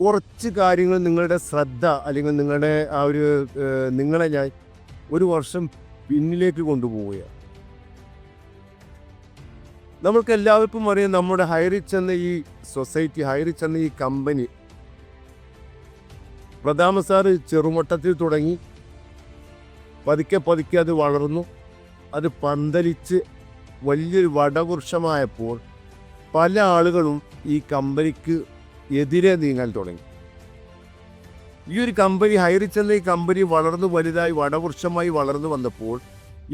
കുറച്ച് കാര്യങ്ങൾ നിങ്ങളുടെ ശ്രദ്ധ അല്ലെങ്കിൽ നിങ്ങളുടെ ആ ഒരു നിങ്ങളെ ഞാൻ ഒരു വർഷം പിന്നിലേക്ക് കൊണ്ടുപോവുകയാണ്. നമ്മൾക്ക് എല്ലാവർക്കും അറിയാം നമ്മുടെ ഹൈറിച്ച് എന്ന ഈ സൊസൈറ്റി ഹൈറിച്ച് എന്ന ഈ കമ്പനി പ്രധാന സാറ് ചെറുമട്ടത്തിൽ തുടങ്ങി. പതുക്കെ പതുക്കെ അത് വളർന്നു. അത് പന്തലിച്ച് വലിയൊരു വടവൃക്ഷമായപ്പോൾ പല ആളുകളും ഈ കമ്പനിക്ക് എതിരെ നീങ്ങാൻ തുടങ്ങി. ഈ ഒരു കമ്പനി ഹൈറിച്ച് എന്ന ഈ കമ്പനി വളർന്നു വലുതായി വടവൃക്ഷമായി വളർന്നു വന്നപ്പോൾ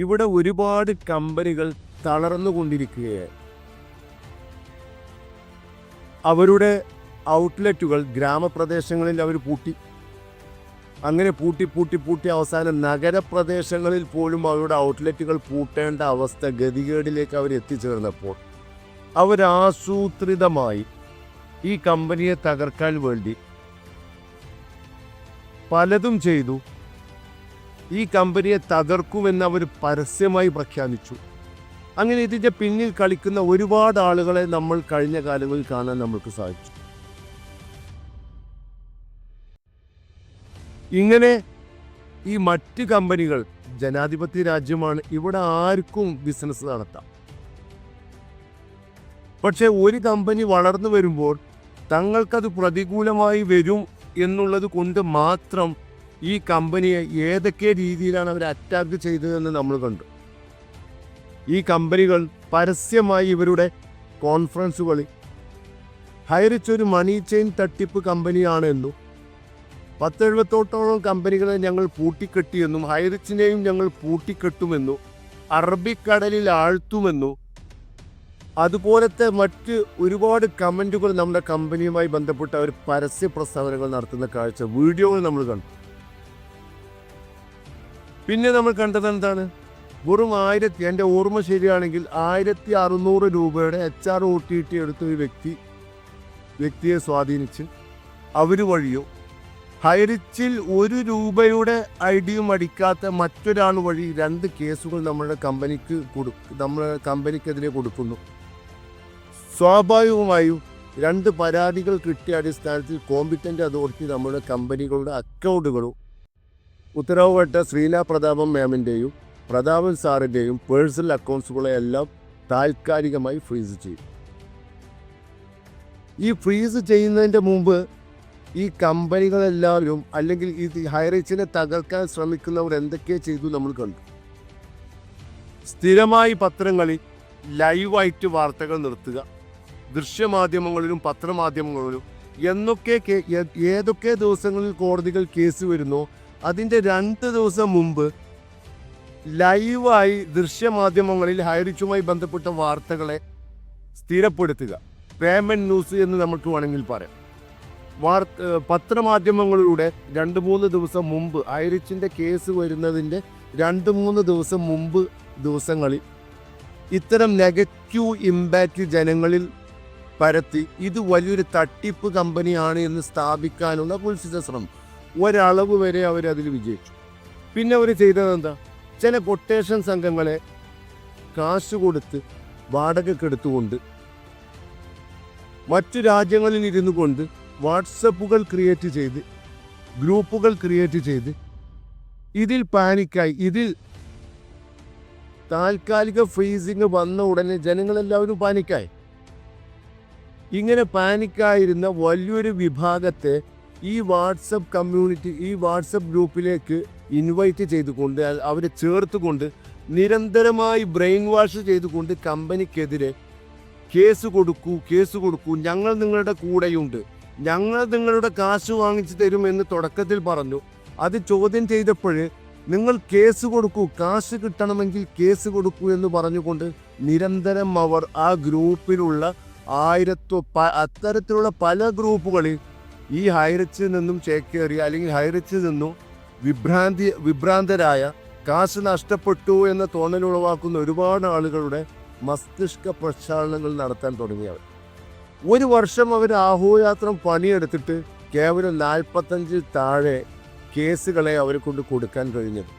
ഇവിടെ ഒരുപാട് കമ്പനികൾ തളർന്നുകൊണ്ടിരിക്കുകയായി അവരുടെ ഔട്ട്ലെറ്റുകൾ ഗ്രാമപ്രദേശങ്ങളിൽ അവർ പൂട്ടി. അങ്ങനെ പൂട്ടി പൂട്ടി പൂട്ടി അവസാനം നഗരപ്രദേശങ്ങളിൽ പോലും അവരുടെ ഔട്ട്ലെറ്റുകൾ പൂട്ടേണ്ട അവസ്ഥ ഗതികേടിലേക്ക് അവർ എത്തിച്ചേർന്നപ്പോൾ അവരാസൂത്രിതമായി ഈ കമ്പനിയെ തകർക്കാൻ വേണ്ടി പലതും ചെയ്തു. ഈ കമ്പനിയെ തകർക്കുമെന്ന് അവർ പരസ്യമായി പ്രഖ്യാപിച്ചു. അങ്ങനെ ഇതിന്റെ പിന്നിൽ കളിക്കുന്ന ഒരുപാട് ആളുകളെ നമ്മൾ കഴിഞ്ഞ കാലങ്ങളിൽ കാണാൻ നമ്മൾക്ക് സാധിച്ചു. ഇങ്ങനെ ഈ മറ്റ് കമ്പനികൾ ജനാധിപത്യ രാജ്യമാണ് ഇവിടെ ആർക്കും ബിസിനസ് നടത്താം. പക്ഷെ ഒരു കമ്പനി വളർന്നു വരുമ്പോൾ തങ്ങൾക്കത് പ്രതികൂലമായി വരും എന്നുള്ളത് കൊണ്ട് മാത്രം ഈ കമ്പനിയെ ഏതൊക്കെ രീതിയിലാണ് അവർ അറ്റാക്ക് ചെയ്തതെന്ന് നമ്മൾ കണ്ടു. ഈ കമ്പനികൾ പരസ്യമായി ഇവരുടെ കോൺഫറൻസുകളിൽ ഹൈറിച്ച് ഒരു മണി ചെയിൻ തട്ടിപ്പ് കമ്പനിയാണെന്നും പത്തെഴുപത്തോട്ടോളം കമ്പനികളെ ഞങ്ങൾ പൂട്ടിക്കെട്ടിയെന്നും ഹൈറിച്ചിനെയും ഞങ്ങൾ പൂട്ടിക്കെട്ടുമെന്നും അറബിക്കടലിൽ ആഴ്ത്തുമെന്നും അതുപോലത്തെ മറ്റ് ഒരുപാട് കമന്റുകൾ നമ്മുടെ കമ്പനിയുമായി ബന്ധപ്പെട്ട് അവർ പരസ്യ പ്രസ്താവനകൾ നടത്തുന്ന കാഴ്ച വീഡിയോകൾ നമ്മൾ കണ്ടു. പിന്നെ നമ്മൾ കണ്ടത് എന്താണ്? വെറും ആയിരത്തി എന്റെ ഓർമ്മ ശരിയാണെങ്കിൽ ആയിരത്തി അറുന്നൂറ് രൂപയുടെ H R O T T എടുത്ത ഒരു വ്യക്തി വ്യക്തിയെ സ്വാധീനിച്ച് അവർ വഴിയോ ഹൈറിച്ചിൽ ഒരു രൂപയുടെ ഐഡിയും അടിക്കാത്ത മറ്റൊരാൾ വഴി രണ്ട് കേസുകൾ നമ്മുടെ കമ്പനിക്ക് കൊടു നമ്മുടെ കമ്പനിക്കെതിരെ കൊടുക്കുന്നു. സ്വാഭാവികമായും രണ്ട് പരാതികൾ കിട്ടിയ അടിസ്ഥാനത്തിൽ കോമ്പിറ്റന്റ് അതോറിറ്റി നമ്മുടെ കമ്പനികളുടെ അക്കൗണ്ടുകളും ഉത്തരവുപെട്ട ശ്രീല പ്രതാപം മാമിന്റെയും പ്രതാപൻ സാറിന്റെയും പേഴ്സണൽ അക്കൗണ്ട്സുകളെ എല്ലാം താൽക്കാലികമായി ഫ്രീസ് ചെയ്യും ഈ ഫ്രീസ് ചെയ്യുന്നതിന്റെ മുമ്പ് ഈ കമ്പനികളെല്ലാവരും അല്ലെങ്കിൽ ഈ ഹൈറേച്ചിനെ തകർക്കാൻ ശ്രമിക്കുന്നവർ എന്തൊക്കെ ചെയ്തു നമ്മൾ കണ്ടു. സ്ഥിരമായി പത്രങ്ങളിൽ ലൈവായിട്ട് വാർത്തകൾ നിർത്തുക. ദൃശ്യമാധ്യമങ്ങളിലും പത്രമാധ്യമങ്ങളിലും എന്നൊക്കെ ഏതൊക്കെ ദിവസങ്ങളിൽ കോടതികൾ കേസ് വരുന്നോ അതിന്റെ രണ്ട് ദിവസം മുമ്പ് ലൈവായി ദൃശ്യമാധ്യമങ്ങളിൽ ഹൈറിച്ചുമായി ബന്ധപ്പെട്ട വാർത്തകളെ സ്ഥിരപ്പെടുത്തുക. പേമെന്റ് ന്യൂസ് എന്ന് നമുക്ക് വേണമെങ്കിൽ പറയാം. വാർത്ത പത്രമാധ്യമങ്ങളിലൂടെ രണ്ട് മൂന്ന് ദിവസം മുമ്പ് ഐറിച്ചിന്റെ കേസ് വരുന്നതിന്റെ രണ്ട് മൂന്ന് ദിവസം മുമ്പ് ദിവസങ്ങളിൽ ഇത്തരം നെഗറ്റീവ് ഇമ്പാക്റ്റ് ജനങ്ങളിൽ പരത്തി ഇത് വലിയൊരു തട്ടിപ്പ് കമ്പനിയാണ് എന്ന് സ്ഥാപിക്കാനുള്ള കുൽസിത ശ്രമം. ഒരളവ് വരെ അവരതിൽ വിജയിച്ചു. പിന്നെ അവർ ചെയ്തത് എന്താ? ചില കൊട്ടേഷൻ സംഘങ്ങളെ കാശ് കൊടുത്ത് വാടകക്കെടുത്തുകൊണ്ട് മറ്റു രാജ്യങ്ങളിൽ ഇരുന്നു കൊണ്ട് വാട്സപ്പുകൾ ക്രിയേറ്റ് ചെയ്ത് ഗ്രൂപ്പുകൾ ക്രിയേറ്റ് ചെയ്ത് ഇതിൽ പാനിക്കായി ഇതിൽ താൽക്കാലിക ഫ്രീസിങ് വന്ന ഉടനെ ജനങ്ങളെല്ലാവരും പാനിക്കായി. ഇങ്ങനെ പാനിക്കായിരുന്ന വലിയൊരു വിഭാഗത്തെ ഈ വാട്സപ്പ് കമ്മ്യൂണിറ്റി ഈ വാട്സപ്പ് ഗ്രൂപ്പിലേക്ക് ഇൻവൈറ്റ് ചെയ്തുകൊണ്ട് അവരെ ചേർത്തുകൊണ്ട് നിരന്തരമായി ബ്രെയിൻ വാഷ് ചെയ്തുകൊണ്ട് കമ്പനിക്കെതിരെ കേസ് കൊടുക്കൂ കേസ് കൊടുക്കൂ. ഞങ്ങൾ നിങ്ങളുടെ കൂടെയുണ്ട്. ഞങ്ങൾ നിങ്ങളുടെ കാശ് വാങ്ങിച്ചു തരും എന്ന് തുടക്കത്തിൽ പറഞ്ഞു. അത് ചോദ്യം ചെയ്തപ്പോൾ നിങ്ങൾ കേസ് കൊടുക്കൂ കാശ് കിട്ടണമെങ്കിൽ കേസ് കൊടുക്കൂ എന്ന് പറഞ്ഞുകൊണ്ട് നിരന്തരം അവർ ആ ഗ്രൂപ്പിലുള്ള ആയിരത്തോ പ അത്തരത്തിലുള്ള പല ഗ്രൂപ്പുകളിൽ ഈ ഹൈറിച്ചിൽ നിന്നും ചേക്കേറി അല്ലെങ്കിൽ ഹൈറിച്ചിൽ നിന്നും വിഭ്രാന്തി വിഭ്രാന്തരായ കാശ് നഷ്ടപ്പെട്ടു എന്ന തോന്നൽ ഉളവാക്കുന്ന ഒരുപാട് ആളുകളുടെ മസ്തിഷ്ക പ്രക്ഷാളനങ്ങൾ നടത്താൻ തുടങ്ങിയവർ. ഒരു വർഷം അവർ ആഹോയാത്രം പണിയെടുത്തിട്ട് കേവലം നാൽപ്പത്തഞ്ചിൽ താഴെ കേസുകളെ അവരെ കൊണ്ട് കൊടുക്കാൻ കഴിഞ്ഞത്.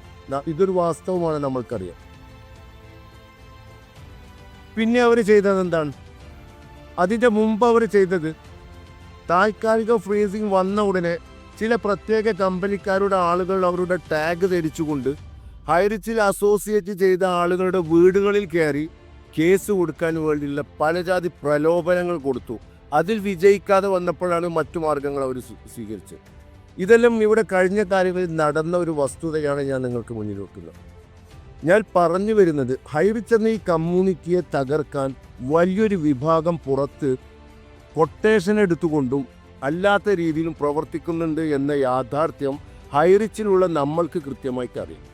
ഇതൊരു വാസ്തവമാണ് നമ്മൾക്കറിയാം. പിന്നെ അവർ ചെയ്തത് എന്താണ് അതിന്റെ മുമ്പ് അവർ ചെയ്തത്. താൽക്കാലിക ഫ്രീസിംഗ് വന്ന ഉടനെ ചില പ്രത്യേക കമ്പനിക്കാരുടെ ആളുകൾ അവരുടെ ടാഗ് ധരിച്ചുകൊണ്ട് ഹൈറിച്ചിൽ അസോസിയേറ്റ് ചെയ്ത ആളുകളുടെ വീടുകളിൽ കയറി കേസ് കൊടുക്കാൻ വേണ്ടിയുള്ള പലജാതി പ്രലോഭനങ്ങൾ കൊടുത്തു. അതിൽ വിജയിക്കാതെ വന്നപ്പോഴാണ് മറ്റു മാർഗങ്ങൾ അവർ സ്വീകരിച്ചത്. ഇതെല്ലാം ഇവിടെ കഴിഞ്ഞ കാര്യങ്ങളിൽ നടന്ന ഒരു വസ്തുതയാണ് ഞാൻ നിങ്ങൾക്ക് മുന്നിൽ വെക്കുന്നത്. ഞാൻ പറഞ്ഞു വരുന്നത് ഹൈവിച്ചെന്ന ഈ കമ്മ്യൂണിറ്റിയെ തകർക്കാൻ വലിയൊരു വിഭാഗം പുറത്ത് കൊട്ടേഷൻ എടുത്തുകൊണ്ടും അല്ലാത്ത രീതിയിലും പ്രവർത്തിക്കുന്നുണ്ട് എന്ന യാഥാർത്ഥ്യം ഹൈറിച്ചിലുള്ള നമ്മൾക്ക് കൃത്യമായിട്ട് അറിയാം.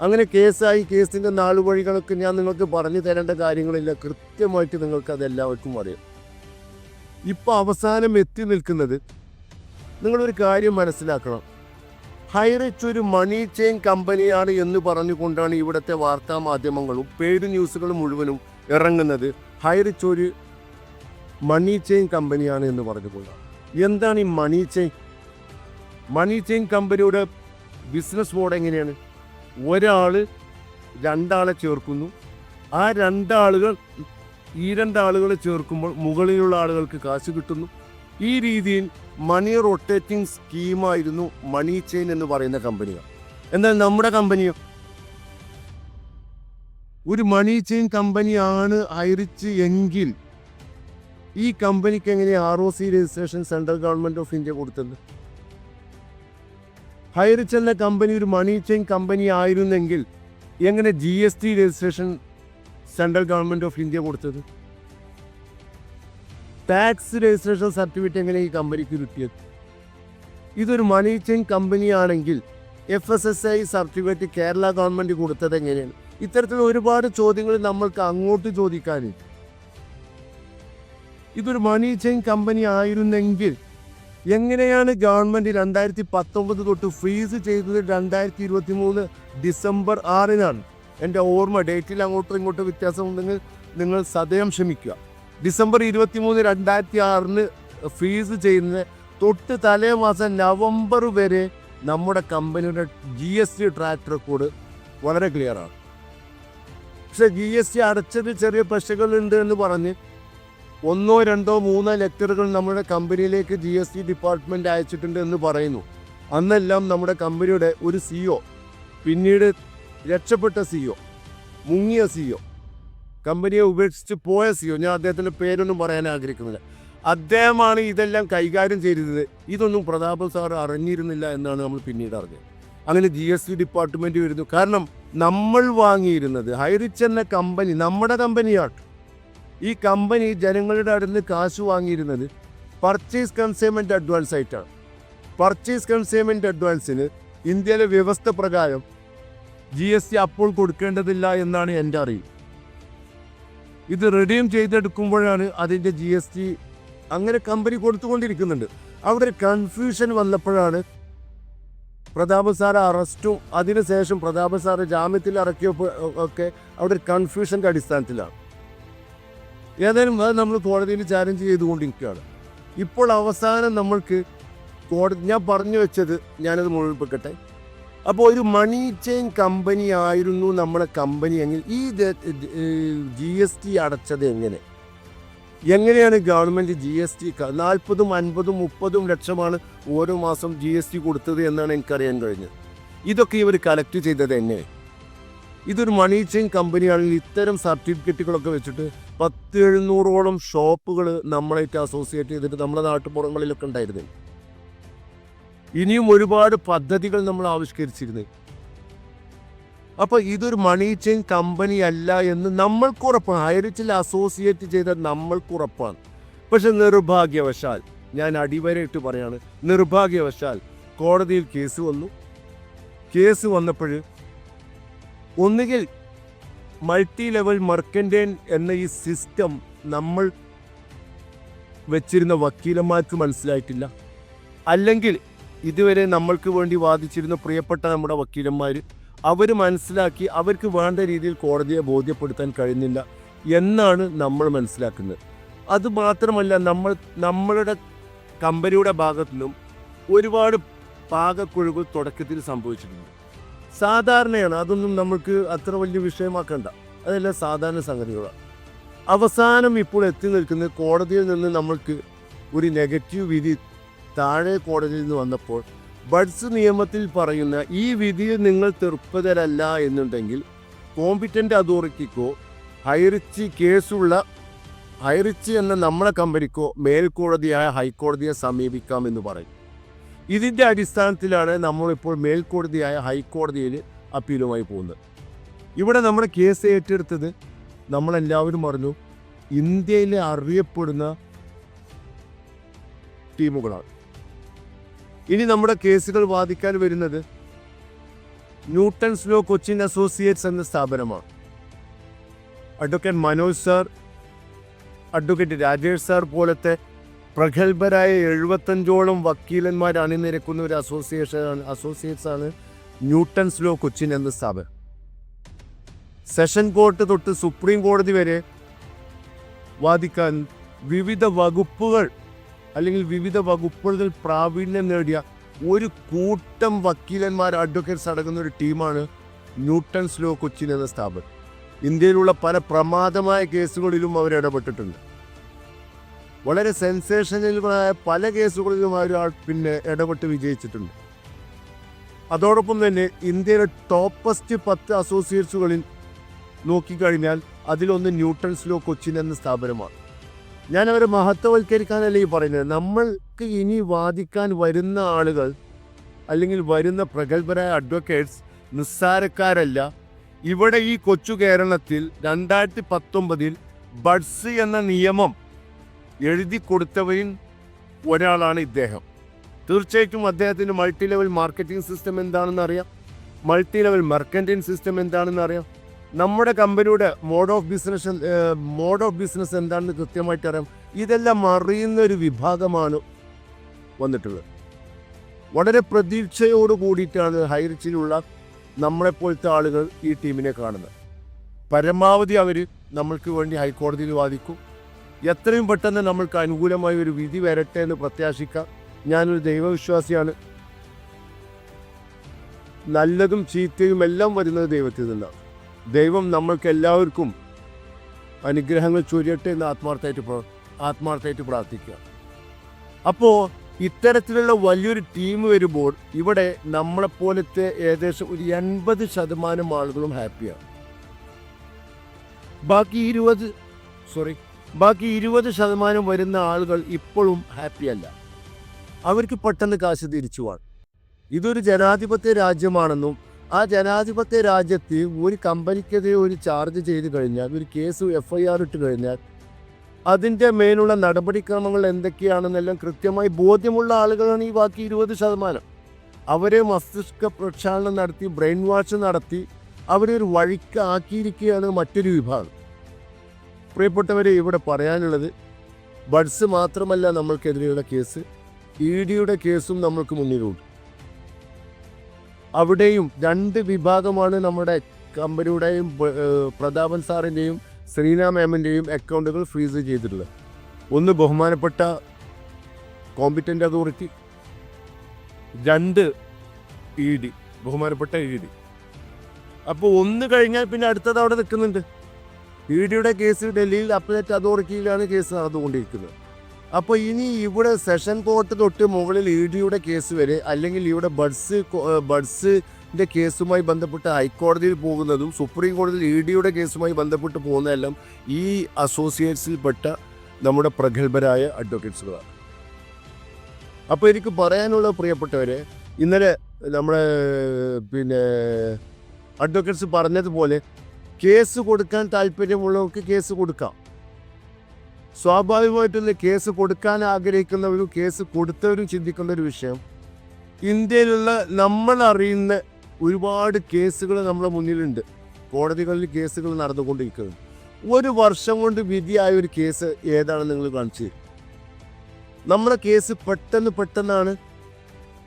അങ്ങനെ കേസായി കേസിന്റെ നാളുവഴികളൊക്കെ ഞാൻ നിങ്ങൾക്ക് പറഞ്ഞു തരേണ്ട കാര്യങ്ങളില്ല. കൃത്യമായിട്ട് നിങ്ങൾക്ക് അതെല്ലാവർക്കും അറിയാം. ഇപ്പോൾ അവസാനം എത്തി നിൽക്കുന്നത് നിങ്ങളൊരു കാര്യം മനസ്സിലാക്കണം. ഹൈറിച്ച് ഒരു മണി ചെയിൻ കമ്പനിയാണ് എന്ന് പറഞ്ഞുകൊണ്ടാണ് ഇവിടുത്തെ വാർത്താ മാധ്യമങ്ങളും പേര് ന്യൂസുകളും മുഴുവനും ഇറങ്ങുന്നത്. ഹൈറിച്ച് ഒരു മണി ചെയിൻ കമ്പനിയാണ് എന്ന് പറഞ്ഞുകൊണ്ടാണ്. എന്താണ് ഈ മണി ചെയിൻ? മണി ചെയിൻ കമ്പനിയുടെ ബിസിനസ് മോഡ് എങ്ങനെയാണ്? ഒരാൾ രണ്ടാളെ ചേർക്കുന്നു. ആ രണ്ടാളുകൾ ഈ രണ്ടാളുകളെ ചേർക്കുമ്പോൾ മുകളിലുള്ള ആളുകൾക്ക് കാശ് കിട്ടുന്നു. ഈ രീതിയിൽ മണി റൊട്ടേറ്റിംഗ് സ്കീമായിരുന്നു മണി ചെയിൻ എന്ന് പറയുന്ന കമ്പനികൾ എന്നാൽ നമ്മുടെ കമ്പനിയോ ഒരു മണി ചെയിൻ കമ്പനിയാണ് ഐറിച്ച് എങ്കിൽ ഈ കമ്പനിക്ക് എങ്ങനെ R O C registration central government of India കൊടുത്തത്? ഹൈറിച്ച് എന്ന കമ്പനി ഒരു മണി ചെയിൻ കമ്പനി ആയിരുന്നെങ്കിൽ എങ്ങനെ G S T registration central government of India കൊടുത്തത്? ടാക്സ് രജിസ്ട്രേഷൻ സർട്ടിഫിക്കറ്റ് എങ്ങനെ ഈ കമ്പനിക്ക് കിട്ടിയത്? ഇതൊരു money chain കമ്പനിയാണെങ്കിൽ F S S I certificate Kerala government കൊടുത്തത് എങ്ങനെയാണ്? ഇത്തരത്തിൽ ഒരുപാട് ചോദ്യങ്ങൾ നമ്മൾക്ക് അങ്ങോട്ട് ചോദിക്കാനുണ്ട് ഇതൊരു മണി ചെയിൻ കമ്പനി ആയിരുന്നെങ്കിൽ എങ്ങനെയാണ് ഗവൺമെന്റ് രണ്ടായിരത്തി പത്തൊമ്പത് തൊട്ട് ഫ്രീസ് ചെയ്തത് രണ്ടായിരത്തി ഇരുപത്തി മൂന്ന് ഡിസംബർ ആറിനാണ്? എന്റെ ഓർമ്മ ഡേറ്റിൽ അങ്ങോട്ടും ഇങ്ങോട്ടും വ്യത്യാസമുണ്ടെങ്കിൽ നിങ്ങൾ സദയം ക്ഷമിക്കുക. ഡിസംബർ ഇരുപത്തി മൂന്ന് രണ്ടായിരത്തി ആറിന് ഫ്രീസ് ചെയ്യുന്ന തൊട്ട് തലേ മാസം നവംബർ വരെ നമ്മുടെ കമ്പനിയുടെ G S T track record വളരെ ക്ലിയറാണ് പക്ഷെ ജി എസ് ടി അടച്ചത് ചെറിയ പ്രശ്നങ്ങളുണ്ട് എന്ന് പറഞ്ഞ് ഒന്നോ രണ്ടോ മൂന്നോ ലെറ്ററുകൾ നമ്മുടെ കമ്പനിയിലേക്ക് ജി എസ് ടി ഡിപ്പാർട്ട്മെന്റ് അയച്ചിട്ടുണ്ട് എന്ന് പറയുന്നു. അന്നെല്ലാം നമ്മുടെ കമ്പനിയുടെ ഒരു സിഒ പിന്നീട് രക്ഷപ്പെട്ട സിഒ മുങ്ങിയ സിഒ കമ്പനിയെ ഉപേക്ഷിച്ച് പോയ സിഒ. ഞാൻ അദ്ദേഹത്തിന്റെ പേരൊന്നും പറയാൻ ആഗ്രഹിക്കുന്നില്ല. അദ്ദേഹമാണ് ഇതെല്ലാം കൈകാര്യം ചെയ്തത്. ഇതൊന്നും പ്രതാപ സാർ അറിഞ്ഞിരുന്നില്ല എന്നാണ് നമ്മൾ പിന്നീട് അറിഞ്ഞത്. അങ്ങനെ ജി എസ് ടി ഡിപ്പാർട്ട്മെന്റ് വരുന്നു. കാരണം നമ്മൾ വാങ്ങിയിരുന്നത് ഹൈറിച്ച് എന്ന കമ്പനി നമ്മുടെ കമ്പനിയാണ്. ഈ കമ്പനി ജനങ്ങളുടെ അടുത്ത് നിന്ന് കാശ് വാങ്ങിയിരുന്നത് പർച്ചേസ് കൺസൈൻമെന്റ് അഡ്വാൻസ് ആയിട്ടാണ്. പർച്ചേസ് കൺസേമെന്റ് അഡ്വാൻസിന് ഇന്ത്യയിലെ വ്യവസ്ഥ പ്രകാരം ജി എസ് ടി അപ്പോൾ കൊടുക്കേണ്ടതില്ല എന്നാണ് എന്റെ അറിവ്. ഇത് റിഡീം ചെയ്തെടുക്കുമ്പോഴാണ് അതിന്റെ ജി എസ് ടി അങ്ങനെ കമ്പനി കൊടുത്തുകൊണ്ടിരിക്കുന്നുണ്ട്. അവിടെ കൺഫ്യൂഷൻ വന്നപ്പോഴാണ് പ്രതാപ് സാർ അറസ്റ്റും അതിനുശേഷം പ്രതാപ് സാർ ജാമ്യത്തിൽ ഇറക്കിയപ്പോൾ ഒക്കെ അവിടെ ഒരു കൺഫ്യൂഷന്റെ അടിസ്ഥാനത്തിലാണ്. ഏതായാലും അത് നമ്മൾ കോടതിയിൽ ചാലഞ്ച് ചെയ്തുകൊണ്ടിരിക്കുകയാണ്. ഇപ്പോൾ അവസാനം നമ്മൾക്ക് കോടതി ഞാൻ പറഞ്ഞു വെച്ചത് ഞാനത് മുഴുവൻ അപ്പോൾ ഒരു മണി ചെയിൻ കമ്പനി ആയിരുന്നു നമ്മുടെ കമ്പനി എങ്കിൽ ഈ ജി എസ് ടി അടച്ചത് എങ്ങനെ? എങ്ങനെയാണ് ഗവൺമെന്റ് ജി എസ് ടി നാൽപ്പതും അൻപതും മുപ്പതും ലക്ഷമാണ് ഓരോ മാസം ജി എസ് ടി കൊടുത്തത് എന്നാണ് എനിക്കറിയാൻ കഴിഞ്ഞത്. ഇതൊക്കെ ഇവർ കളക്ട് ചെയ്തത് എന്നെ ഇതൊരു മണി ചെയിൻ കമ്പനിയാണെങ്കിൽ ഇത്തരം സർട്ടിഫിക്കറ്റുകളൊക്കെ വെച്ചിട്ട് പത്ത് എഴുന്നൂറോളം ഷോപ്പുകൾ നമ്മളായിട്ട് അസോസിയേറ്റ് ചെയ്തിട്ട് നമ്മുടെ നാട്ടുപുറങ്ങളിലൊക്കെ ഉണ്ടായിരുന്നു. ഇനിയും ഒരുപാട് പദ്ധതികൾ നമ്മൾ ആവിഷ്കരിച്ചിരുന്നു. അപ്പോൾ ഇതൊരു മണി ചെയിൻ കമ്പനി അല്ല എന്ന് നമ്മൾക്ക് ഉറപ്പാണ്. ഹൈറിച്ചിൽ അസോസിയേറ്റ് ചെയ്ത നമ്മൾക്ക് ഉറപ്പാണ്. പക്ഷെ നിർഭാഗ്യവശാൽ ഞാൻ അടിവരയിട്ട് പറയാണ് നിർഭാഗ്യവശാൽ കോടതിയിൽ കേസ് വന്നു. കേസ് വന്നപ്പോൾ ഒന്നുകിൽ മൾട്ടി ലെവൽ മർക്കന്റൈൻ എന്ന ഈ സിസ്റ്റം നമ്മൾ വെച്ചിരുന്ന വക്കീലന്മാർക്ക് മനസ്സിലായിട്ടില്ല. അല്ലെങ്കിൽ ഇതുവരെ നമ്മൾക്ക് വേണ്ടി വാദിച്ചിരുന്ന പ്രിയപ്പെട്ട നമ്മുടെ വക്കീലന്മാർ അവർ മനസ്സിലാക്കി അവർക്ക് വേണ്ട രീതിയിൽ കോടതിയെ ബോധ്യപ്പെടുത്താൻ കഴിയുന്നില്ല എന്നാണ് നമ്മൾ മനസ്സിലാക്കുന്നത്. അതുമാത്രമല്ല നമ്മൾ നമ്മളുടെ കമ്പനിയുടെ ഭാഗത്തു നിന്നും ഒരുപാട് പാകക്കുഴുകൾ തുടക്കത്തിൽ സംഭവിച്ചിട്ടുണ്ട്. സാധാരണയാണ് അതൊന്നും നമുക്ക് അത്ര വലിയ വിഷയമാക്കണ്ട. അതെല്ലാം സാധാരണ സംഗതികളാണ്. അവസാനം ഇപ്പോൾ എത്തി നിൽക്കുന്നത് കോടതിയിൽ നിന്ന് നമ്മൾക്ക് ഒരു നെഗറ്റീവ് വിധി താഴെ കോടതിയിൽ നിന്ന് വന്നപ്പോൾ ബഡ്സ് നിയമത്തിൽ പറയുന്ന ഈ വിധിയിൽ നിങ്ങൾ തൃപ്തരല്ല എന്നുണ്ടെങ്കിൽ കോമ്പിറ്റന്റ് അതോറിറ്റിക്കോ ഹൈറിച്ചി കേസുള്ള ഹൈറിച്ചി എന്ന നമ്മുടെ കമ്പനിക്കോ മേൽക്കോടതിയായ ഹൈക്കോടതിയെ സമീപിക്കാമെന്ന് പറയും. ഇതിന്റെ അടിസ്ഥാനത്തിലാണ് നമ്മളിപ്പോൾ മേൽക്കോടതിയായ ഹൈക്കോടതിയിൽ അപ്പീലുമായി പോകുന്നത്. ഇവിടെ നമ്മുടെ കേസ് ഏറ്റെടുത്തത് നമ്മളെല്ലാവരും പറഞ്ഞു ഇന്ത്യയിലെ അറിയപ്പെടുന്ന ടീമുകളാണ്. ഇനി നമ്മുടെ കേസുകൾ വാദിക്കാൻ വരുന്നത് ന്യൂട്ടൺസ് ലോ കൊച്ചിൻ അസോസിയേറ്റ്സ് എന്ന സ്ഥാപനമാണ്. Advocate Manoj sir advocate Rajesh sir പോലത്തെ പ്രഗത്ഭരായ എഴുപത്തഞ്ചോളം വക്കീലന്മാർ അണിനിരക്കുന്ന ഒരു അസോസിയേറ്റ്സ് ആണ് ന്യൂട്ടൺസ് ലോ കൊച്ചിൻ എന്ന സ്ഥാപനം. സെഷൻ കോർട്ട് തൊട്ട് സുപ്രീം കോടതി വരെ വാദിക്കാൻ വിവിധ വകുപ്പുകൾ അല്ലെങ്കിൽ വിവിധ വകുപ്പുകളിൽ പ്രാവീണ്യം നേടിയ ഒരു കൂട്ടം വക്കീലന്മാർ അഡ്വക്കേറ്റ്സ് അടങ്ങുന്ന ഒരു ടീമാണ് ന്യൂട്ടൺസ് ലോ കൊച്ചിൻ എന്ന സ്ഥാപനം ഇന്ത്യയിലുള്ള പല പ്രമാദമായ കേസുകളിലും അവർ ഇടപെട്ടിട്ടുണ്ട്. വളരെ സെൻസേഷനലുകളായ പല കേസുകളിലും അവർ പിന്നെ ഇടപെട്ട് വിജയിച്ചിട്ടുണ്ട്. അതോടൊപ്പം തന്നെ ഇന്ത്യയിലെ ടോപ്പസ്റ്റ് പത്ത് അസോസിയേറ്റ്സുകളിൽ നോക്കിക്കഴിഞ്ഞാൽ അതിലൊന്ന് ന്യൂട്ടൺസ് ലോ കൊച്ചിൻ എന്ന സ്ഥാപനമാണ്. ഞാൻ അവരെ മഹത്വവൽക്കരിക്കാനല്ല ഈ പറയുന്നത്. നമ്മൾക്ക് ഇനി വാദിക്കാൻ വരുന്ന ആളുകൾ അല്ലെങ്കിൽ വരുന്ന പ്രഗത്ഭരായ അഡ്വക്കേറ്റ്സ് നിസ്സാരക്കാരല്ല. ഇവിടെ ഈ കൊച്ചു കേരളത്തിൽ രണ്ടായിരത്തി പത്തൊമ്പതിൽ ബഡ്സ് എന്ന നിയമം എഴുതി കൊടുത്തവരിൽ ഒരാളാണ് ഇദ്ദേഹം. തീർച്ചയായിട്ടും അദ്ദേഹത്തിന്റെ മൾട്ടി ലെവൽ മാർക്കറ്റിംഗ് സിസ്റ്റം എന്താണെന്ന് അറിയാം മൾട്ടി ലെവൽ മെർക്കന്റിൻ സിസ്റ്റം എന്താണെന്ന് അറിയാം നമ്മുടെ കമ്പനിയുടെ mode of business mode of business എന്താണെന്ന് കൃത്യമായിട്ട് അറിയാം. ഇതെല്ലാം അറിയുന്ന ഒരു വിഭാഗമാണ് വന്നിട്ടുള്ളത്. വളരെ പ്രതീക്ഷയോട് കൂടിയിട്ടാണ് ഹൈറിച്ചിലുള്ള നമ്മളെപ്പോലത്തെ ആളുകൾ ഈ ടീമിനെ കാണുന്നത്. പരമാവധി അവർ നമ്മൾക്ക് വേണ്ടി ഹൈക്കോടതിയിൽ വാദിക്കും. എത്രയും പെട്ടെന്ന് നമ്മൾക്ക് അനുകൂലമായ ഒരു വിധി വരട്ടെ എന്ന് പ്രത്യാശിക്കാം. ഞാനൊരു ദൈവവിശ്വാസിയാണ്. നല്ലതും ചീത്തയും എല്ലാം വരുന്നത് ദൈവത്തിൽ നിന്നാണ്. ദൈവം നമ്മൾക്ക് എല്ലാവർക്കും അനുഗ്രഹങ്ങൾ ചൊരിയട്ടെ എന്ന് ആത്മാർത്ഥമായിട്ട് ആത്മാർത്ഥമായിട്ട് പ്രാർത്ഥിക്കുക. അപ്പോൾ ഇത്തരത്തിലുള്ള വലിയൊരു ടീം വരുമ്പോൾ ഇവിടെ നമ്മളെപ്പോലത്തെ ഏകദേശം ഒരു എൺപത് ശതമാനം ആളുകളും ഹാപ്പിയാണ് ബാക്കി ഇരുപത് സോറി ബാക്കി ഇരുപത് ശതമാനം വരുന്ന ആളുകൾ ഇപ്പോഴും ഹാപ്പിയല്ല അവർക്ക് പെട്ടെന്ന് കാശ് തിരിച്ചു ഇതൊരു ജനാധിപത്യ രാജ്യമാണെന്നും ആ ജനാധിപത്യ രാജ്യത്ത് ഒരു കമ്പനിക്കെതിരെ ഒരു ചാർജ് ചെയ്ത് കഴിഞ്ഞാൽ ഒരു കേസ് എഫ് ഐ ആർ ഇട്ട് കഴിഞ്ഞാൽ അതിന്റെ മേലുള്ള നടപടിക്രമങ്ങൾ എന്തൊക്കെയാണെന്നെല്ലാം കൃത്യമായി ബോധ്യമുള്ള ആളുകളാണ് ഈ ബാക്കി ഇരുപത് ശതമാനം. അവരെ മസ്തിഷ്ക പ്രക്ഷാളനം നടത്തി ബ്രെയിൻ വാഷ് നടത്തി അവരെ ഒരു വഴിക്ക് ആക്കിയിരിക്കുകയാണ് മറ്റൊരു വിഭാഗം. പ്രിയപ്പെട്ടവരെ ഇവിടെ പറയാനുള്ളത് ബഡ്സ് മാത്രമല്ല നമ്മൾക്കെതിരെയുള്ള കേസ് ഇ ഡിയുടെ കേസും നമ്മൾക്ക് മുന്നിലുണ്ട്. അവിടെയും രണ്ട് വിഭാഗമാണ് നമ്മുടെ കമ്പനിയുടെയും പ്രതാപൻ സാറിന്റെയും ശ്രീന മാമിന്റെയും അക്കൗണ്ടുകൾ ഫ്രീസ് ചെയ്തിട്ടുള്ളത്. ഒന്ന് ബഹുമാനപ്പെട്ട കോമ്പിറ്റന്റ് അതോറിറ്റി രണ്ട് ഇ ഡി ബഹുമാനപ്പെട്ട ഇ ഡി. അപ്പോൾ ഒന്ന് കഴിഞ്ഞാൽ പിന്നെ അടുത്തത് അവിടെ നിൽക്കുന്നുണ്ട്. ഇ ഡിയുടെ കേസ് ഡൽഹിയിൽ അപ്പലേറ്റ് അതോറിറ്റിയിലാണ് കേസ് നടന്നുകൊണ്ടിരിക്കുന്നത്. അപ്പോൾ ഇനി ഇവിടെ സെഷൻ കോർട്ട് തൊട്ട് മുകളിൽ ഇ ഡിയുടെ കേസ് വരെ അല്ലെങ്കിൽ ഇവിടെ ബഡ്സ് ബഡ്സിന്റെ കേസുമായി ബന്ധപ്പെട്ട് ഹൈക്കോടതിയിൽ പോകുന്നതും സുപ്രീം കോടതിയിൽ ഇ ഡിയുടെ കേസുമായി ബന്ധപ്പെട്ട് പോകുന്നതെല്ലാം ഈ അസോസിയേറ്റ്സിൽപ്പെട്ട നമ്മുടെ പ്രഗത്ഭരായ അഡ്വക്കേറ്റ്സുകളാണ്. അപ്പോൾ എനിക്ക് പറയാനുള്ള പ്രിയപ്പെട്ടവരെ ഇന്നലെ നമ്മുടെ പിന്നെ അഡ്വക്കേറ്റ്സ് പറഞ്ഞതുപോലെ കേസ് കൊടുക്കാൻ താല്പര്യമുള്ളവർക്ക് കേസ് കൊടുക്കാം. സ്വാഭാവികമായിട്ടും കേസ് കൊടുക്കാൻ ആഗ്രഹിക്കുന്നവരും കേസ് കൊടുത്തവരും ചിന്തിക്കുന്ന ഒരു വിഷയം. ഇന്ത്യയിലുള്ള നമ്മൾ അറിയുന്ന ഒരുപാട് കേസുകൾ നമ്മുടെ മുന്നിലുണ്ട്. കോടതികളിൽ കേസുകൾ നടന്നുകൊണ്ടിരിക്കുന്നത് ഒരു വർഷം കൊണ്ട് വിധിയായ ഒരു കേസ് ഏതാണ് നിങ്ങൾ കാണിച്ചു നമ്മുടെ കേസ് പെട്ടെന്ന് പെട്ടെന്നാണ്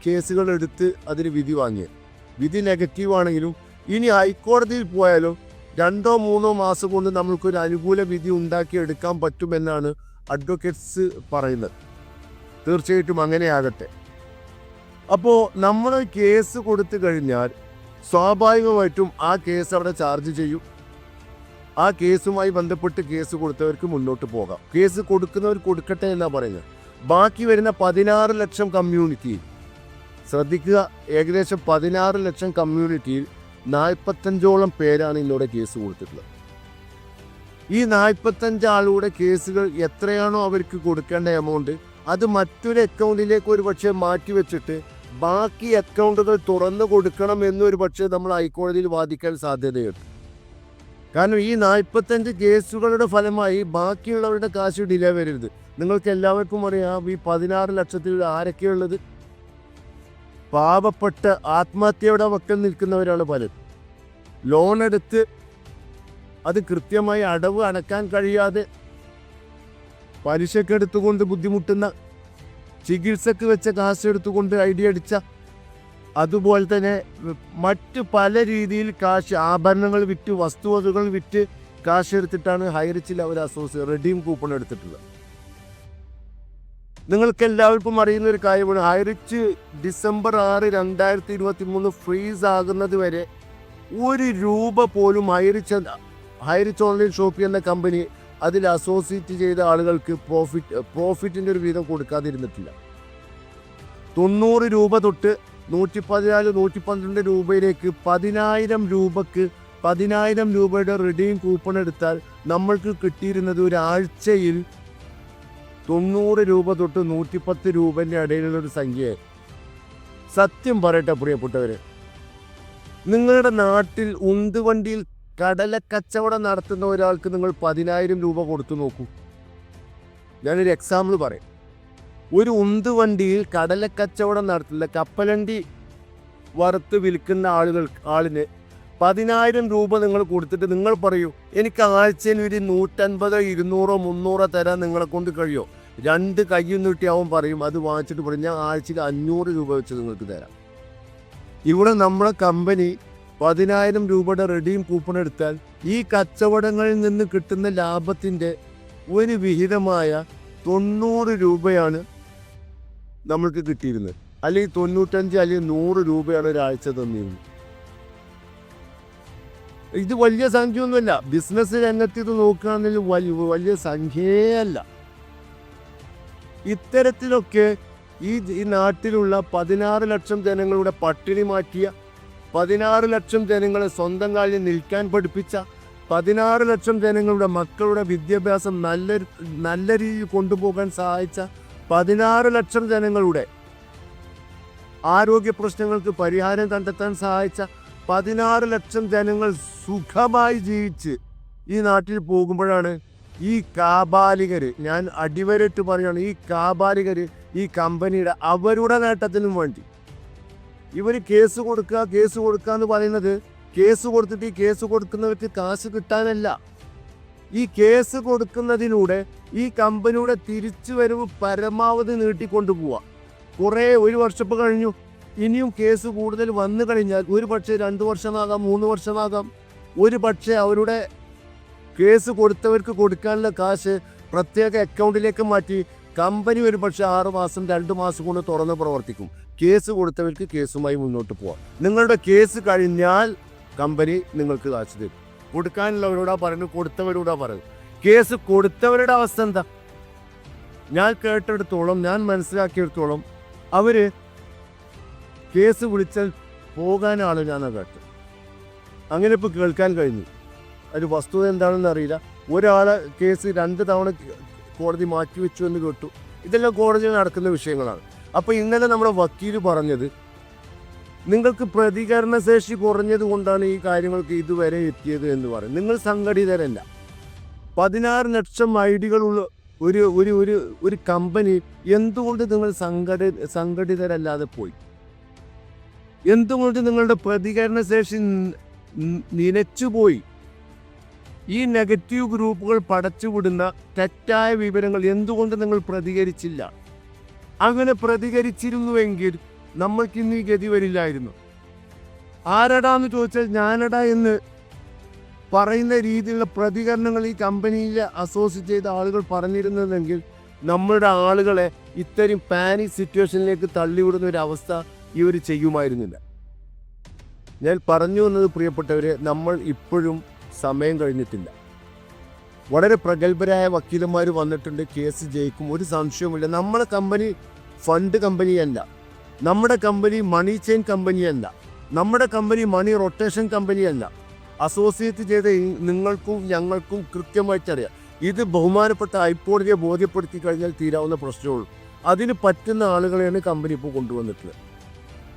കേസുകൾ എടുത്ത് അതിന് വിധി വാങ്ങിയത്. വിധി നെഗറ്റീവ് ആണെങ്കിലും ഇനി ഹൈക്കോടതിയിൽ പോയാലും രണ്ടോ മൂന്നോ മാസം കൊണ്ട് നമ്മൾക്കൊരു അനുകൂല വിധി ഉണ്ടാക്കി എടുക്കാൻ പറ്റുമെന്നാണ് അഡ്വക്കേറ്റ്സ് പറയുന്നത്. തീർച്ചയായിട്ടും അങ്ങനെയാകട്ടെ. അപ്പോൾ നമ്മൾ കേസ് കൊടുത്തു കഴിഞ്ഞാൽ സ്വാഭാവികമായിട്ടും ആ കേസ് അവിടെ ചാർജ് ചെയ്യും. ആ കേസുമായി ബന്ധപ്പെട്ട് കേസ് കൊടുത്തവർക്ക് മുന്നോട്ട് പോകാം. കേസ് കൊടുക്കുന്നവർ കൊടുക്കട്ടെ എന്നാണ് പറയുന്നത്. ബാക്കി വരുന്ന പതിനാറ് ലക്ഷം കമ്മ്യൂണിറ്റിയിൽ ശ്രദ്ധിക്കുക. ഏകദേശം പതിനാറ് ലക്ഷം കമ്മ്യൂണിറ്റിയിൽ നാൽപ്പത്തഞ്ചോളം പേരാണ് ഇന്നോടെ കേസ് കൊടുത്തിട്ടുള്ളത്. ഈ നാൽപ്പത്തഞ്ച് ആളുടെ കേസുകൾ എത്രയാണോ അവർക്ക് കൊടുക്കേണ്ട എമൗണ്ട് അത് മറ്റൊരു അക്കൗണ്ടിലേക്ക് ഒരു പക്ഷേ മാറ്റിവെച്ചിട്ട് ബാക്കി അക്കൗണ്ടുകൾ തുറന്നു കൊടുക്കണം എന്നൊരു പക്ഷേ നമ്മൾ ഹൈക്കോടതിയിൽ വാദിക്കാൻ സാധ്യതയുണ്ട്. കാരണം ഈ നാൽപ്പത്തഞ്ച് കേസുകളുടെ ഫലമായി ബാക്കിയുള്ളവരുടെ കാശ് ഡിലേ വരരുത്. നിങ്ങൾക്ക് എല്ലാവർക്കും അറിയാം ഈ പതിനാറ് ലക്ഷത്തിൽ ആരൊക്കെയുള്ളത് പാവപ്പെട്ട ആത്മഹത്യയുടെ വക്കൽ നിൽക്കുന്നവരാണ് പലരും. ലോൺ എടുത്ത് അത് കൃത്യമായി അടവ് അടക്കാൻ കഴിയാതെ പലിശക്കെടുത്തുകൊണ്ട് ബുദ്ധിമുട്ടുന്ന ചികിത്സക്ക് വെച്ച കാശ് എടുത്തുകൊണ്ട് ഐഡിയ അടിച്ച അതുപോലെ തന്നെ മറ്റ് പല രീതിയിൽ കാശ് ആഭരണങ്ങൾ വിറ്റ് വസ്തുവകകൾ വിറ്റ് കാശ് എടുത്തിട്ടാണ് ഹൈറിച്ചിൽ അവർ അസോസിയേറ്റ് റെഡീം കൂപ്പൺ എടുത്തിട്ടുള്ളത്. നിങ്ങൾക്ക് എല്ലാവർക്കും അറിയുന്ന ഒരു കാര്യമാണ്. ആയിരത്തി ഡിസംബർ ആറ് രണ്ടായിരത്തി ഇരുപത്തി മൂന്ന് ഫ്രീസ് ആകുന്നത് വരെ ഒരു രൂപ പോലും ഹൈറിച്ച് ഹൈറിച്ച് ഓൺലൈൻ ഷോപ്പ് എന്ന കമ്പനി അതിൽ അസോസിയേറ്റ് ചെയ്ത ആളുകൾക്ക് പ്രോഫിറ്റ് പ്രോഫിറ്റിന്റെ ഒരു വീതം കൊടുക്കാതിരുന്നിട്ടില്ല. തൊണ്ണൂറ് രൂപ തൊട്ട് നൂറ്റി പതിനാല് നൂറ്റി പന്ത്രണ്ട് രൂപയിലേക്ക് പതിനായിരം രൂപക്ക് പതിനായിരം രൂപയുടെ റിഡീം കൂപ്പൺ എടുത്താൽ നമ്മൾക്ക് കിട്ടിയിരുന്നത് ഒരാഴ്ചയിൽ തൊണ്ണൂറ് രൂപ തൊട്ട് നൂറ്റിപ്പത്ത് രൂപന്റെ ഇടയിലുള്ളൊരു സംഖ്യയെ സംഖ്യ സത്യം പറയട്ടെ പ്രിയപ്പെട്ടവർ നിങ്ങളുടെ നാട്ടിൽ ഉന്തുവണ്ടിയിൽ കടല കച്ചവടം നടത്തുന്ന ഒരാൾക്ക് നിങ്ങൾ പതിനായിരം രൂപ കൊടുത്തു നോക്കൂ. ഞാനൊരു എക്സാമ്പിൾ പറയാം. ഒരു ഉന്തുവണ്ടിയിൽ കടല കച്ചവടം നടത്തുന്ന കപ്പലണ്ടി വറുത്ത് വിൽക്കുന്ന ആളുകൾ ആളിന് പതിനായിരം രൂപ നിങ്ങൾ കൊടുത്തിട്ട് നിങ്ങൾ പറയൂ എനിക്ക് ആഴ്ചയിൽ ഒരു നൂറ്റൻപതോ ഇരുന്നൂറോ മുന്നൂറോ തരാൻ നിങ്ങളെ കൊണ്ട് കഴിയോ? രണ്ട് കയ്യും നീട്ടിയാവും പറയും അത് വാങ്ങിച്ചിട്ട് പറയും ഞാൻ ആഴ്ചയിൽ അഞ്ഞൂറ് രൂപ വെച്ച് നിങ്ങൾക്ക് തരാം. ഇവിടെ നമ്മുടെ കമ്പനി പതിനായിരം രൂപയുടെ റെഡീം കൂപ്പൺ എടുത്താൽ ഈ കച്ചവടങ്ങളിൽ നിന്ന് കിട്ടുന്ന ലാഭത്തിന്റെ ഒരു വിഹിതമായ തൊണ്ണൂറ് രൂപയാണ് നമ്മൾക്ക് കിട്ടിയിരുന്നത്. അല്ലെങ്കിൽ തൊണ്ണൂറ്റഞ്ച് അല്ലെങ്കിൽ നൂറ് രൂപയാണ് ഒരാഴ്ച തന്നിരുന്നത്. ഇത് വലിയ സംഖ്യയൊന്നുമല്ല. ബിസിനസ് രംഗത്ത് ഇത് നോക്കുകയാണെങ്കിൽ വലിയ വലിയ സംഖ്യയേ അല്ല ഇത്തരത്തിലൊക്കെ ഈ ഈ നാട്ടിലുള്ള പതിനാറ് ലക്ഷം ജനങ്ങളുടെ പട്ടിണി മാറ്റിയ പതിനാറ് ലക്ഷം ജനങ്ങളെ സ്വന്തം കാലിൽ നിൽക്കാൻ പഠിപ്പിച്ച പതിനാറ് ലക്ഷം ജനങ്ങളുടെ മക്കളുടെ വിദ്യാഭ്യാസം നല്ല നല്ല രീതിയിൽ കൊണ്ടുപോകാൻ സഹായിച്ച പതിനാറ് ലക്ഷം ജനങ്ങളുടെ ആരോഗ്യ പ്രശ്നങ്ങൾക്ക് പരിഹാരം കണ്ടെത്താൻ സഹായിച്ച പതിനാറ് ലക്ഷം ജനങ്ങൾ സുഖമായി ജീവിച്ച് ഈ നാട്ടിൽ പോകുമ്പോഴാണ് ഈ കാബാലികർ ഞാൻ അടിവരയിട്ട് പറയുകയാണ് ഈ കാബാലികർ ഈ കമ്പനിയുടെ അവരുടെ നേട്ടത്തിനും വേണ്ടി. ഇവർ കേസ് കൊടുക്കുക കേസ് കൊടുക്കുക എന്ന് പറയുന്നത് കേസ് കൊടുത്തിട്ട് ഈ കേസ് കൊടുക്കുന്നവർക്ക് കാശ് കിട്ടാനല്ല. ഈ കേസ് കൊടുക്കുന്നതിലൂടെ ഈ കമ്പനിയുടെ തിരിച്ചു വരവ് പരമാവധി നീട്ടിക്കൊണ്ടു പോവുക കുറേ ഒരു വർഷപ്പ് കഴിഞ്ഞു ഇനിയും കേസ് കൂടുതൽ വന്നു കഴിഞ്ഞാൽ ഒരു പക്ഷേ രണ്ട് വർഷമാകാം മൂന്ന് വർഷമാകാം. ഒരു പക്ഷേ അവരുടെ കേസ് കൊടുത്തവർക്ക് കൊടുക്കാനുള്ള കാശ് പ്രത്യേക അക്കൗണ്ടിലേക്ക് മാറ്റി കമ്പനി ഒരു പക്ഷേ ആറ് മാസം രണ്ട് മാസം കൊണ്ട് തുറന്ന് പ്രവർത്തിക്കും. കേസ് കൊടുത്തവർക്ക് കേസുമായി മുന്നോട്ട് പോവാം. നിങ്ങളുടെ കേസ് കഴിഞ്ഞാൽ കമ്പനി നിങ്ങൾക്ക് കാശ് തരും. കൊടുക്കാനുള്ളവരോടാ പറഞ്ഞു കൊടുത്തവരോടാ പറഞ്ഞു കേസ് കൊടുത്തവരുടെ അവസ്ഥ എന്താ? ഞാൻ കേട്ടെടുത്തോളം ഞാൻ മനസ്സിലാക്കിയെടുത്തോളം അവർ കേസ് വിളിച്ചാൽ പോകാനാണ് ഞാൻ കേട്ടത് അങ്ങനെ ഇപ്പോൾ കേൾക്കാൻ കഴിഞ്ഞു. ഒരു വസ്തുത എന്താണെന്ന് അറിയില്ല. ഒരാളെ കേസ് രണ്ട് തവണ കോടതി മാറ്റിവെച്ചു എന്ന് കേട്ടു. ഇതെല്ലാം കോടതി നടക്കുന്ന വിഷയങ്ങളാണ്. അപ്പോൾ ഇന്നലെ നമ്മുടെ വക്കീൽ പറഞ്ഞത് നിങ്ങൾക്ക് പ്രതികരണ ശേഷി കുറഞ്ഞത് കൊണ്ടാണ് ഈ കാര്യങ്ങൾക്ക് ഇതുവരെ എത്തിയത് എന്ന് പറയും. നിങ്ങൾ സംഘടിതരല്ല. പതിനാറ് ലക്ഷം ഐ ഡികളുള്ള ഒരു ഒരു ഒരു കമ്പനി എന്തുകൊണ്ട് നിങ്ങൾ സംഘടി സംഘടിതരല്ലാതെ പോയി? എന്തുകൊണ്ട് നിങ്ങളുടെ പ്രതികരണ ശേഷി നിലച്ചുപോയി? ഈ നെഗറ്റീവ് ഗ്രൂപ്പുകൾ പടച്ചുവിടുന്ന തെറ്റായ വിവരങ്ങൾ എന്തുകൊണ്ട് നിങ്ങൾ പ്രതികരിച്ചില്ല? അങ്ങനെ പ്രതികരിച്ചിരുന്നുവെങ്കിൽ നമ്മൾക്ക് ഇന്ന് ഈ ഗതി വരില്ലായിരുന്നു. ആരടാന്ന് ചോദിച്ചാൽ ഞാനടാ എന്ന് പറയുന്ന രീതിയിലുള്ള പ്രതികരണങ്ങൾ ഈ കമ്പനിയിലെ അസോസിയേറ്റ് ചെയ്ത ആളുകൾ പറഞ്ഞിരുന്നതെങ്കിൽ നമ്മളുടെ ആളുകളെ ഇത്തരം പാനിക് സിറ്റുവേഷനിലേക്ക് തള്ളിവിടുന്ന ഒരു അവസ്ഥ ഇവർ ചെയ്യുമായിരുന്നില്ല. ഞാൻ പറഞ്ഞു വന്നത് പ്രിയപ്പെട്ടവരെ നമ്മൾ ഇപ്പോഴും സമയം കഴിഞ്ഞിട്ടില്ല. വളരെ പ്രഗത്ഭരായ വക്കീലന്മാർ വന്നിട്ടുണ്ട് കേസ് ജയിക്കും ഒരു സംശയവുമില്ല. നമ്മുടെ കമ്പനി ഫണ്ട് കമ്പനിയല്ല നമ്മുടെ കമ്പനി മണി ചെയിൻ കമ്പനിയല്ല നമ്മുടെ കമ്പനി മണി റൊട്ടേഷൻ കമ്പനിയല്ല അസോസിയേറ്റ് ചെയ്ത നിങ്ങൾക്കും ഞങ്ങൾക്കും കൃത്യമായിട്ടറിയാം. ഇത് ബഹുമാനപ്പെട്ട ഹൈക്കോടതിയെ ബോധ്യപ്പെടുത്തി കഴിഞ്ഞാൽ തീരാവുന്ന പ്രശ്നമുള്ളൂ അതിന് പറ്റുന്ന ആളുകളെയാണ് കമ്പനി ഇപ്പോൾ കൊണ്ടുവന്നിട്ടുള്ളത്.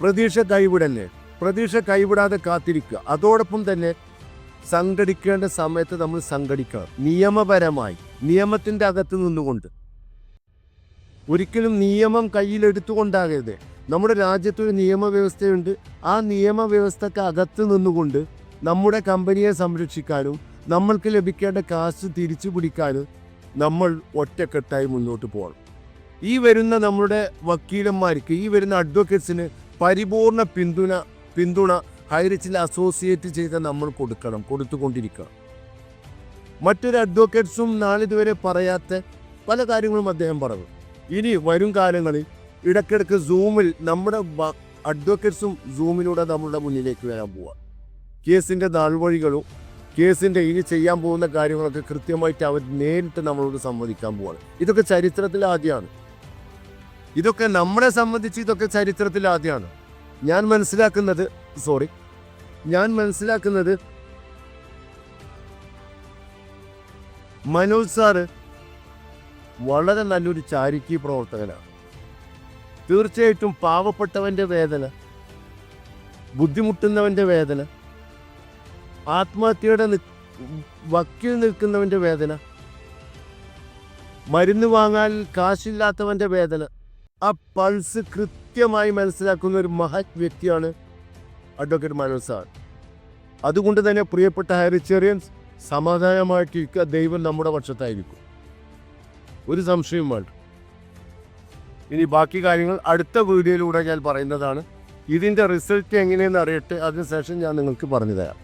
പ്രതീക്ഷ കൈവിടല്ലേ? പ്രതീക്ഷ കൈവിടാതെ കാത്തിരിക്കുക. അതോടൊപ്പം തന്നെ സംഘടിക്കേണ്ട സമയത്ത് നമ്മൾ സംഘടിക്കണം നിയമപരമായി നിയമത്തിന്റെ അകത്ത് നിന്നുകൊണ്ട്. ഒരിക്കലും നിയമം കയ്യിലെടുത്തുകൊണ്ടാകരുത് നമ്മുടെ രാജ്യത്തൊരു നിയമവ്യവസ്ഥയുണ്ട്. ആ നിയമവ്യവസ്ഥക്ക് അകത്ത് നിന്നുകൊണ്ട് നമ്മുടെ കമ്പനിയെ സംരക്ഷിക്കാനും നമ്മൾക്ക് ലഭിക്കേണ്ട കാശ് തിരിച്ചു പിടിക്കാനും നമ്മൾ ഒറ്റക്കെട്ടായി മുന്നോട്ട് പോകണം. ഈ വരുന്ന നമ്മുടെ വക്കീലന്മാർക്ക് ഈ വരുന്ന അഡ്വക്കേറ്റ്സിന് പരിപൂർണ പിന്തുണ പിന്തുണ ഹൈറിച്ചിൽ അസോസിയേറ്റ് ചെയ്ത് നമ്മൾ കൊടുക്കണം കൊടുത്തുകൊണ്ടിരിക്കണം. മറ്റൊരു അഡ്വക്കേറ്റ്സും നാളിതുവരെ പറയാത്ത പല കാര്യങ്ങളും അദ്ദേഹം പറഞ്ഞു. ഇനി വരും കാലങ്ങളിൽ ഇടയ്ക്കിടയ്ക്ക് സൂമിൽ നമ്മുടെ അഡ്വക്കേറ്റ്സും സൂമിലൂടെ നമ്മളുടെ മുന്നിലേക്ക് വരാൻ പോവുക കേസിന്റെ നാൾവഴികളും കേസിന്റെ ഇനി ചെയ്യാൻ പോകുന്ന കാര്യങ്ങളൊക്കെ കൃത്യമായിട്ട് അവർ നേരിട്ട് നമ്മളോട് സംവദിക്കാൻ പോവാണ്. ഇതൊക്കെ ചരിത്രത്തിൽ ആദ്യമാണ്. ഇതൊക്കെ നമ്മളെ സംബന്ധിച്ച് ഇതൊക്കെ ചരിത്രത്തിൽ ആദ്യമാണ്. ഞാൻ മനസ്സിലാക്കുന്നത് സോറി ഞാൻ മനസ്സിലാക്കുന്നത് മനോജ് സാറ് വളരെ നല്ലൊരു ചാരിറ്റി പ്രവർത്തകനാണ്. തീർച്ചയായിട്ടും പാവപ്പെട്ടവന്റെ വേദന ബുദ്ധിമുട്ടുന്നവന്റെ വേദന ആത്മഹത്യയുടെ വക്കിൽ നിൽക്കുന്നവന്റെ വേദന മരുന്ന് വാങ്ങാൻ കാശില്ലാത്തവന്റെ വേദന ആ പൾസ് കൃത്യമായി മനസ്സിലാക്കുന്ന ഒരു മഹത് വ്യക്തിയാണ് അഡ്വക്കേറ്റ് മനോജ് സാർ അതുകൊണ്ട് തന്നെ പ്രിയപ്പെട്ട ഹരിച്ചേറിയൻസ് സമാധാനമായിട്ടിരിക്കുക ദൈവം നമ്മുടെ പക്ഷത്തായിരിക്കും. ഒരു സംശയവും വേണ്ട. ഇനി ബാക്കി കാര്യങ്ങൾ അടുത്ത വീഡിയോയിലൂടെ ഞാൻ പറയുന്നതാണ്. ഇതിന്റെ റിസൾട്ട് എങ്ങനെയെന്ന് അറിയട്ടെ. അതിനുശേഷം ഞാൻ നിങ്ങൾക്ക് പറഞ്ഞു തരാം